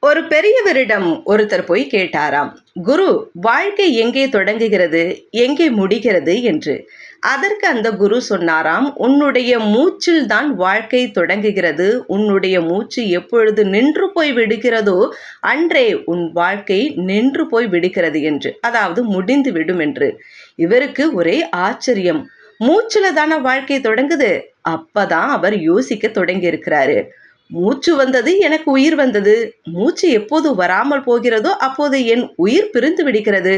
ஒரு பெரியவரிடம் ஒருத்தர் போய் கேட்டாராம் குரு வாழ்க்கை எங்கே தொடங்குகிறது எங்கே முடிகிறது? என்று. அதற்கு அந்த குரு சொன்னாராம் உன்னுடைய மூச்சில் தான் வாழ்க்கை தொடங்குகிறது உன்னுடைய மூச்சு எப்பொழுது நின்று போய் விடுகிறதோ அன்றே உன் வாழ்க்கை நின்று போய் விடுகிறது என்று. அதாவது முடிந்து விடும் என்று. இவருக்கு ஒரே ஆச்சரியம். மூச்சுல தானே வாழ்க்கை தொடங்குது. அப்பதான் அவர் யோசிக்க தொடங்கி இருக்கிறாரு மூச்சு வந்தது எனக்கு உயிர் வந்தது. மூச்சு எப்போது வராமல் போகிறதோ அப்போது என் உயிர் பிரிந்து விடுகிறது.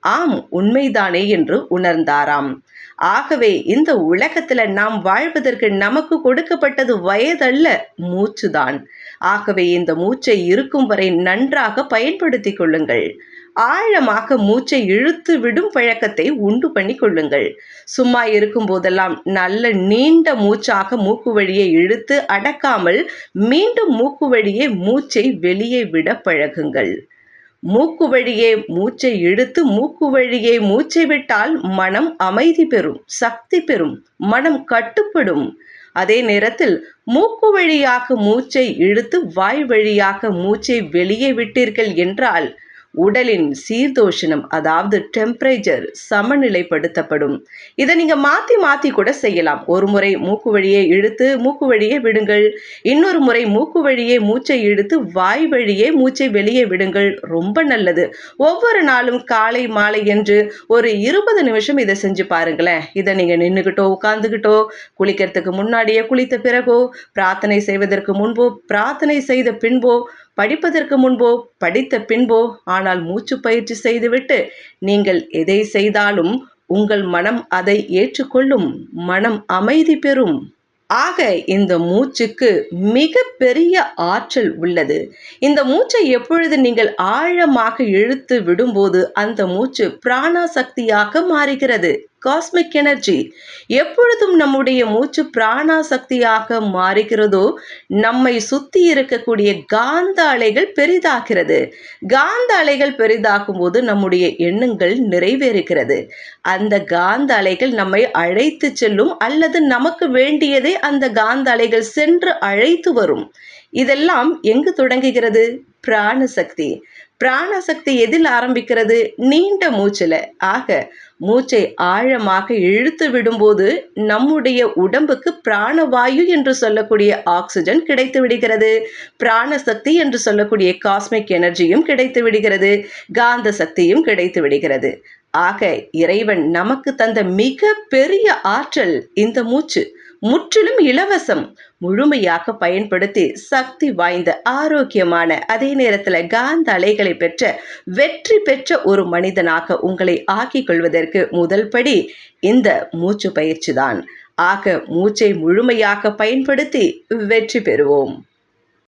ஆம் உண்மைதானே என்று உணர்ந்தாராம். ஆகவே இந்த உலகத்துல நாம் வாழ்வதற்கு நமக்கு கொடுக்கப்பட்டது வயதல்ல மூச்சுதான். ஆகவே இந்த மூச்சை இருக்கும் வரை நன்றாக பயன்படுத்திக் கொள்ளுங்கள். ஆழமாக மூச்சை இழுத்து விடும் பழக்கத்தை உண்டு பண்ணி கொள்ளுங்கள். சும்மா இருக்கும் போதெல்லாம் நல்ல நீண்ட மூச்சாக மூக்கு வழியை இழுத்து அடக்காமல் மீண்டும் மூக்கு வழியே மூச்சை வெளியே விட பழகுங்கள். மூக்கு வழியே மூச்சை இழுத்து மூக்கு வழியே மூச்சை விட்டால் மனம் அமைதி பெறும் சக்தி பெறும் மனம் கட்டுப்படும். அதே நேரத்தில் மூக்கு வழியாக மூச்சை இழுத்து வாய் வழியாக மூச்சை வெளியே விட்டீர்கள் என்றால் உடலின் சீர்தோஷணம் அதாவது டெம்பரேச்சர் சமநிலைப்படுத்தப்படும். இதை நீங்கள் மாற்றி மாற்றி கூட செய்யலாம். ஒரு முறை மூக்கு வழியே இழுத்து மூக்கு வழியே விடுங்கள். இன்னொரு முறை மூக்கு வழியே மூச்சை இழுத்து வாய் வழியே மூச்சை வெளியே விடுங்கள். ரொம்ப நல்லது. ஒவ்வொரு நாளும் காலை மாலை என்று ஒரு இருபது நிமிஷம் இதை செஞ்சு பாருங்களேன். இதை நீங்கள் நின்றுக்கிட்டோ உட்காந்துக்கிட்டோ குளிக்கிறதுக்கு முன்னாடியே குளித்த பிறகோ பிரார்த்தனை செய்வதற்கு முன்போ பிரார்த்தனை செய்த பின்போ படிப்பதற்கு முன்போ படித்த பின்போ ஆனால் மூச்சு பயிற்சி செய்துவிட்டு நீங்கள் எதை செய்தாலும் உங்கள் மனம் அதை ஏற்றுக்கொள்ளும் மனம் அமைதி பெறும். ஆக இந்த மூச்சுக்கு மிக பெரிய ஆற்றல் உள்ளது. இந்த மூச்சை எப்பொழுது நீங்கள் ஆழமாக இழுத்து விடும்போது அந்த மூச்சு பிராணா சக்தியாக மாறுகிறது. காஸ்மிக் எனர்ஜி எப்பொழுதும் நம்முடைய மூச்சு பிராணா சக்தியாக மாறுகிறதோ நம்மை சுத்தி இருக்கக்கூடிய காந்த அலைகள் பெரிதாகிறது. காந்த அலைகள் பெரிதாகும் போது நம்முடைய எண்ணங்கள் நிறைவேறுகிறது. அந்த காந்த அலைகள் நம்மை அழைத்து செல்லும் அல்லது நமக்கு வேண்டியதை அந்த காந்த அலைகள் சென்று அழைத்து வரும். இதெல்லாம் எங்கு தொடங்குகிறது? பிராணசக்தி. பிராணசக்தி எதில் ஆரம்பிக்கிறது? நீண்ட மூச்சில். ஆக மூச்சை ஆழமாக இழுத்து விடும்போது நம்முடைய உடம்புக்கு பிராணவாயு என்று சொல்லக்கூடிய ஆக்சிஜன் கிடைத்து விடுகிறது. பிராணசக்தி என்று சொல்லக்கூடிய காஸ்மிக் எனர்ஜியும் கிடைத்து விடுகிறது. காந்த சக்தியும் கிடைத்து விடுகிறது. ஆக இறைவன் நமக்கு தந்த மிக பெரிய ஆற்றல் இந்த மூச்சு. முற்றிலும் இலவசம். முழுமையாக பயன்படுத்தி சக்தி வாய்ந்த ஆரோக்கியமான அதே நேரத்தில் காந்த அலைகளை பெற்ற வெற்றி பெற்ற ஒரு மனிதனாக உங்களை ஆக்கிக் கொள்வதற்கு முதல் படி இந்த மூச்சு பயிற்சி தான். ஆக மூச்சை முழுமையாக பயன்படுத்தி வெற்றி பெறுவோம்.